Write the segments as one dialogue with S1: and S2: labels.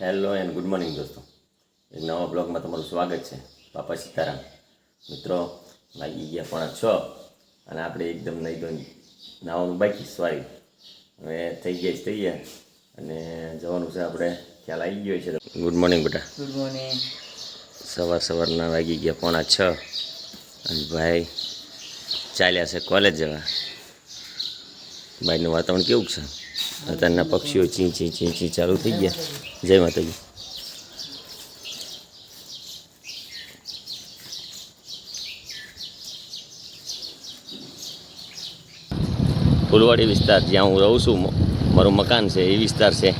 S1: Hello and good morning દોસ્તો. એક નવા બ્લોગમાં તમારું સ્વાગત છે. બાપા સીતારામ. મિત્રો વાગી ગયા પણ છ અને આપણે એકદમ નહીં તો નાવાનું બાકી સોરી. હવે થઈ ગયા છે ગયા. અને જવાનું છે આપણે ખ્યાલ આવી ગયો છે. ગુડ મોર્નિંગ બેટા.
S2: ગુડ મોર્નિંગ
S1: સવાર સવારના વાગી ગયા પોણા છ. અને ભાઈ ચાલ્યા છે કોલેજ જવા. ભાઈનું વાતાવરણ કેવું છે? અત્યારના પક્ષીઓ ચીં ચીં ચીં, ચી ચાલુ થઈ ગયા. જય માતાજી. ફૂલવાડી વિસ્તાર જ્યાં હું રહું છું, મારું મકાન છે, એ વિસ્તાર છે.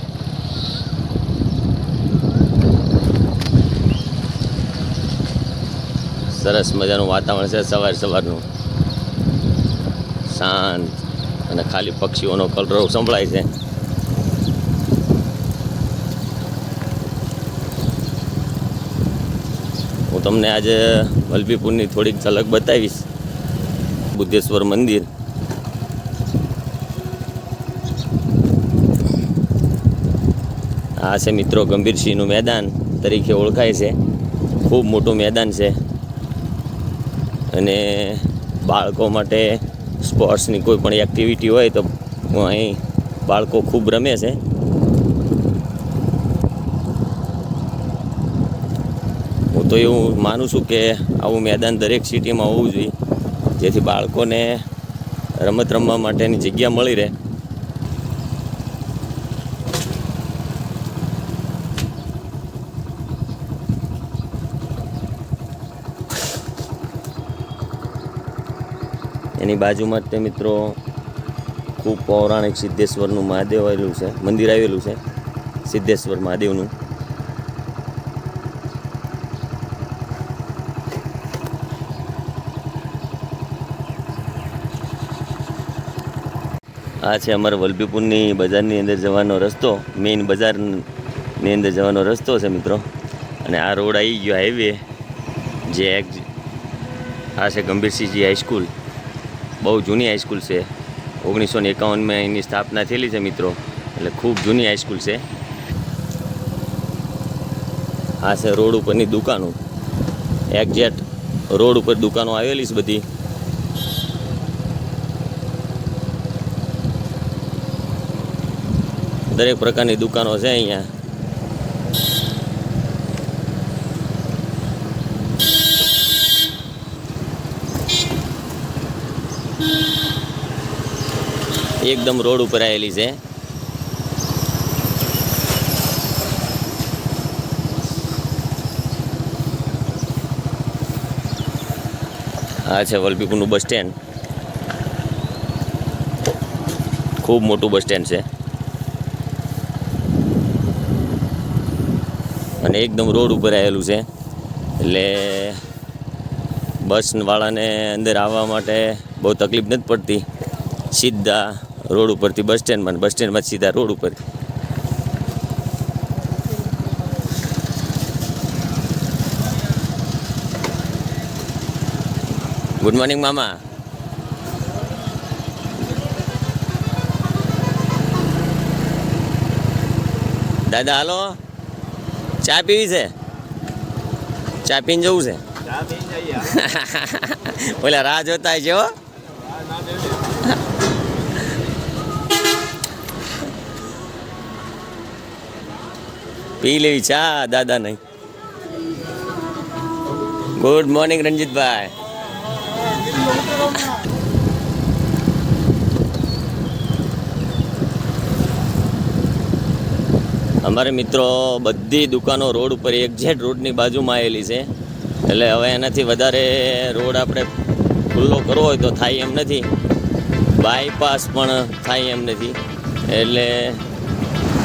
S1: સરસ મજાનું વાતાવરણ છે, સવાર સવારનું. શાંત. અને ખાલી પક્ષીઓનો કલરવ સંભળાય છે. હું તમને આજે વલભીપુરની થોડીક ઝલક બતાવીશ. બુદ્ધેશ્વર મંદિર. આ છે મિત્રો ગંભીરસિંહનું મેદાન તરીકે ઓળખાય છે. ખૂબ મોટું મેદાન છે. અને બાળકો માટે સ્પોર્ટ્સની કોઈ પણ એક્ટિવિટી હોય તો અહીં બાળકો ખૂબ રમે છે. હું તો એવું માનું છું કે આવું મેદાન દરેક સિટીમાં હોવું જોઈએ, જેથી બાળકોને રમત રમવા માટેની જગ્યા મળી રહે. એની બાજુમાં જ તે મિત્રો ખૂબ પૌરાણિક સિદ્ધેશ્વરનું મહાદેવ આવેલું છે, મંદિર આવેલું છે, સિદ્ધેશ્વર મહાદેવનું. આ છે અમારા વલભીપુરની બજારની અંદર જવાનો રસ્તો, મેઇન બજારની અંદર જવાનો રસ્તો છે મિત્રો. અને આ રોડ આવી ગયો હાઈવે, જે એક આ છે ગંભીરસિંહજી હાઈસ્કૂલ બહુ જૂની હાઈસ્કૂલ છે. ઓગણીસો ને એકાવનમાં એની સ્થાપના થયેલી છે મિત્રો. એટલે ખૂબ જૂની હાઈસ્કૂલ છે. આ છે રોડ ઉપરની દુકાનો. એક્ઝેક્ટ રોડ ઉપર દુકાનો આવેલી છે બધી. દરેક પ્રકારની દુકાનો છે અહીંયા. એકદમ રોડ ઉપર આવેલી છે. આ છે વલભીપુરનું બસ સ્ટેન્ડ. ખૂબ મોટું બસ સ્ટેન્ડ છે. અને એકદમ રોડ ઉપર આવેલું છે. એટલે બસવાળાને અંદર આવવા માટે બહુ તકલીફ નથી પડતી. સીધા રોડ ઉપરથી બસ સ્ટેન્ડમાં બસ સ્ટેન્ડમાં સીધા રોડ ઉપર ગુડ મોર્નિંગ મામા. દાદા હાલો. ચા પીવી છે? ચા પીને જવું છે? ઓલા રાહ જોતા છે હો. પી લેવી ચા, દાદા નહીં. ગુડ મોર્નિંગ રંજીતભાઈ અમારે મિત્રો બધી દુકાનો રોડ ઉપર એક્ઝેક્ટ રોડની બાજુમાં આવેલી છે. એટલે હવે એનાથી વધારે રોડ આપણે ખુલ્લો કરવો હોય તો થાય એમ નથી. બાયપાસ પણ થાય એમ નથી. એટલે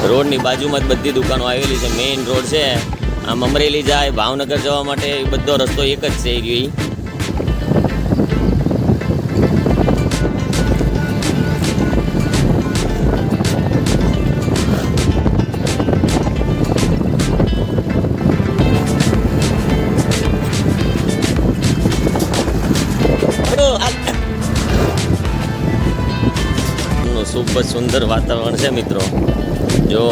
S1: રોડની બાજુમાં જ બધી દુકાનો આવેલી છે. મેઇન રોડ છે. આમ અમરેલી જાય, ભાવનગર જવા માટે બધો રસ્તો એક જ છે એ ખૂબ જ સુંદર વાતાવરણ છે મિત્રો. જો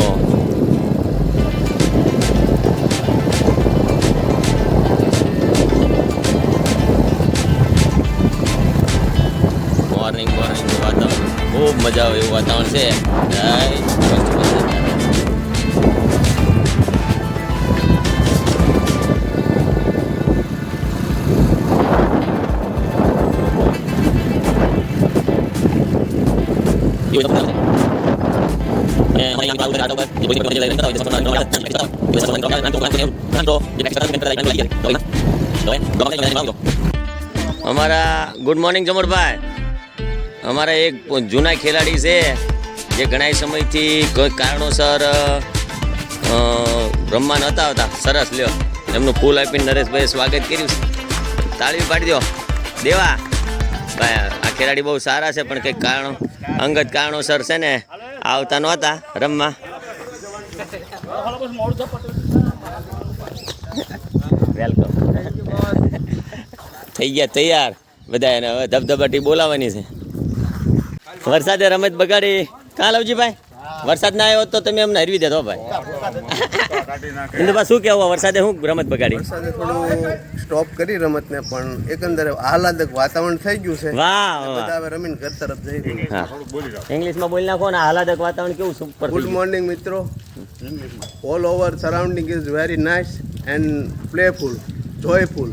S1: મોર્નિંગ મોર્નિંગ વાતાવરણ ખૂબ મજા આવે એવું વાતાવરણ છે. એવું અમારા ગુડ મોર્નિંગ જમણભાઈ અમારા એક જૂના ખેલાડી છે, જે ઘણા સમયથી કોઈ કારણોસર રમવા નહોતા આવતા. સરસ, લ્યો. એમનું ફૂલ આપીને નરેશભાઈએ સ્વાગત કર્યું તાળી પાડી દો. દેવા. ભાઈ, આ ખેલાડી બહુ સારા છે, પણ કંઈક કારણો, અંગત કારણોસર છે ને આવતા નહોતા, રમવા. વેલકમ થઈ ગયા તૈયાર. બધા એને હવે ધબધબાટી બોલાવવાની છે. વરસાદે રમત બગાડી. કાં લવજીભાઈ વરસાદ ના આવ્યો તો તમે અમને હરવી દેતો ભાઈ. ઇન્દુભા શું કહેવું? વરસાદે શું રમત બગાડી?
S2: વરસાદે થોડું સ્ટોપ કરી રમતને પણ એકંદરે આહલાદક વાતાવરણ થઈ ગયું છે.
S1: વાહ
S2: બધા હવે રમીને ઘર તરફ જઈ રહ્યા
S1: ઇંગ્લિશમાં બોલી નાખો ને આહલાદક વાતાવરણ કેવું સુપર
S2: ગુડ મોર્નિંગ મિત્રો. All over surrounding is very nice and playful joyful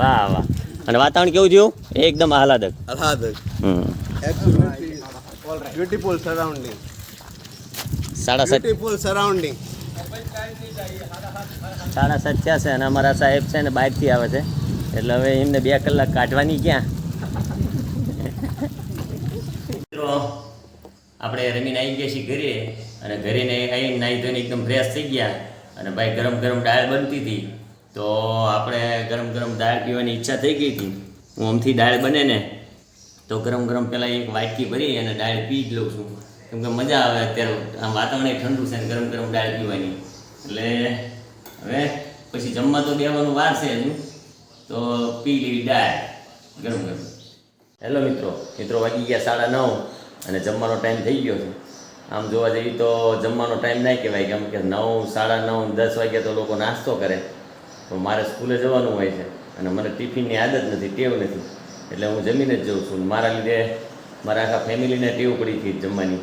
S1: વાહ વાહ. અને વાતાવરણ કેવું થયું? એકદમ આહલાદક.
S2: આહલાદક.
S1: હમ.
S2: બ્યુટીફુલ સરાઉન્ડિંગ
S1: સાડા સાત
S2: બ્યુટીફુલ સરાઉન્ડિંગ
S1: સાડા સાત થયા છે અને અમારા સાહેબ છે ને બહારથી આવે છે. એટલે હવે એમને બે કલાક કાઢવાની ક્યાં? મિત્રો આપણે રમીને આવી ગયા છીએ ઘરે અને ઘરે ને આવીને નાહી ધોઈને એકદમ ફ્રેશ થઈ ગયા અને ભાઈ ગરમ ગરમ દાળ બનતી હતી. તો આપણે ગરમ ગરમ દાળ પીવાની ઈચ્છા થઈ ગઈ હતી. હું આમથી દાળ બને ને તો ગરમ ગરમ પહેલાં એક વાટકી ભરી અને દાળ પી જ લઉં છું. કેમ કે મજા આવે અત્યારે. આમ વાતાવરણ ઠંડુ છે ગરમ ગરમ દાળ પીવાની. એટલે હવે પછી જમવા તો બેવાનું વાર છે હજુ. તો પી લેવી દાળ ગરમ ગરમ. હેલો મિત્રો મિત્રો વાગી ગયા સાડા નવ અને જમવાનો ટાઈમ થઈ ગયો છે. આમ જોવા જઈએ તો જમવાનો ટાઈમ ના કહેવાય. કેમ કે નવ, સાડા નવ દસ વાગ્યા તો લોકો નાસ્તો કરે. પણ મારે સ્કૂલે જવાનું હોય છે અને મને ટિફિનની આદત નથી, ટેવ નથી. એટલે હું જમીને જ જઉં છું મારા લીધે મારા આખા ફેમિલીને ટેવ પડી હતી જમવાની.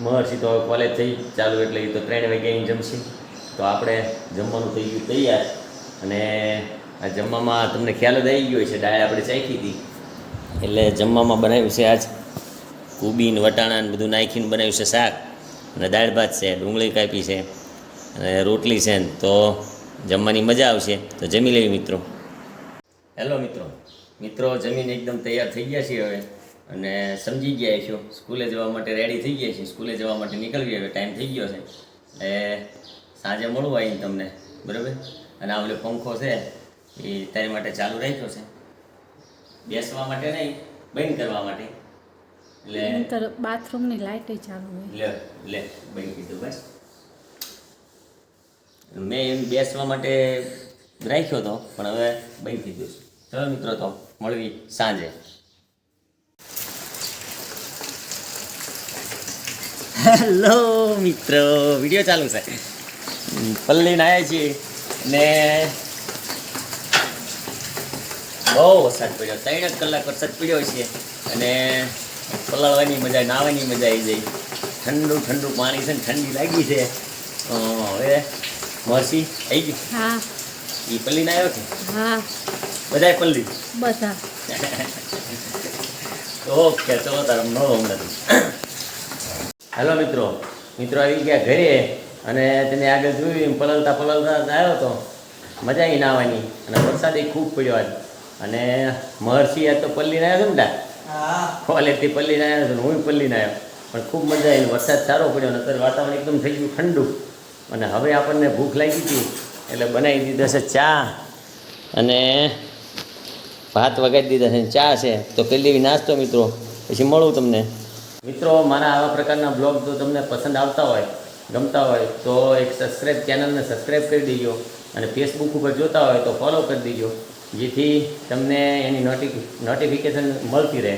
S1: મહર્ષિ તો હવે કોલેજ થઈ ચાલુ એટલે એ તો ત્રણ વાગે અહીં જમશે. તો આપણે જમવાનું થઈ ગયું તૈયાર. અને આ જમવામાં તમને ખ્યાલ જ આવી ગયો છે ડાળ આપણે ચાખી હતી. એટલે જમવામાં બનાવ્યું છે આજ કુબીન, વટાણા ને બધું નાખીને બનાવ્યું છે શાક. અને દાળ ભાત છે, ડુંગળી કાપી છે, અને રોટલી છે ને, તો જમવાની મજા આવશે. તો જમી લેવી મિત્રો. હેલો મિત્રો. મિત્રો જમીન એકદમ તૈયાર થઈ ગયા છીએ હવે. અને સમજી ગયા છો સ્કૂલે જવા માટે રેડી થઈ ગયા છીએ. સ્કૂલે જવા માટે નીકળવી હવે ટાઈમ થઈ ગયો છે. એટલે સાંજે મળવું આવીને તમને બરાબર? અને આ ઓલો પંખો છે એ તારી માટે ચાલુ રાખ્યો છે. બેસવા માટે નહીં બંધ કરવા માટે. એટલે
S3: બાથરૂમની લાઇટ ચાલુ હોય.
S1: લે લે બંધ કીધું બસ. મેં એમ બેસવા માટે રાખ્યો હતો પણ હવે બંધ કીધું છે ચલો મિત્રો તો મળવી સાંજે. હેલો મિત્રો વીડિયો ચાલુ છે. પલ્લી આવ્યા છીએ ને બહુ વરસાદ પડ્યો. ત્રણ જ કલાક વરસાદ પડ્યો છે અને પલાળવાની મજા નાહવાની મજા આવી જાય ઠંડુ ઠંડુ પાણી છે ને ઠંડી લાગી છે. હવે મરસી આવી ગઈ?
S3: હા.
S1: એ પલ્લી આવ્યો છે
S3: હા.
S1: બધાય પલ્લી?
S3: બધા.
S1: ઓકે ચલો તારા નવો હમણાં હેલો મિત્રો. મિત્રો આવી ગયા ઘરે અને તેને આગળ જોયું પલળતા પલળતા આવ્યો તો. મજા આવી નાવાની અને વરસાદ એ ખૂબ પડ્યો આજ. અને મહર્ષિ આ તો પલ્લીને આવ્યો છે ને કોલેજથી પલ્લીને આવ્યો છે હું પલ્લીને આવ્યો પણ ખૂબ મજા આવી વરસાદ સારો પડ્યો અને અત્યારે વાતાવરણ એકદમ થઈ ગયું ઠંડુ. અને હવે આપણને ભૂખ લાગી હતી એટલે બનાવી દીધા છે ચા. અને ભાત વગાડી દીધા છે ચા છે. તો પહેલી નાસ્તો મિત્રો પછી મળું તમને. મિત્રો, મારા આવા પ્રકારના બ્લોગ જો તમને પસંદ આવતા હોય, ગમતા હોય, તો એક સબસ્ક્રાઈબ ચેનલને સબસ્ક્રાઈબ કરી દેજો અને ફેસબુક ઉપર જોતા હોય તો ફોલો કરી દેજો, જેથી તમને એની નોટિ નોટિફિકેશન મળતી રહે.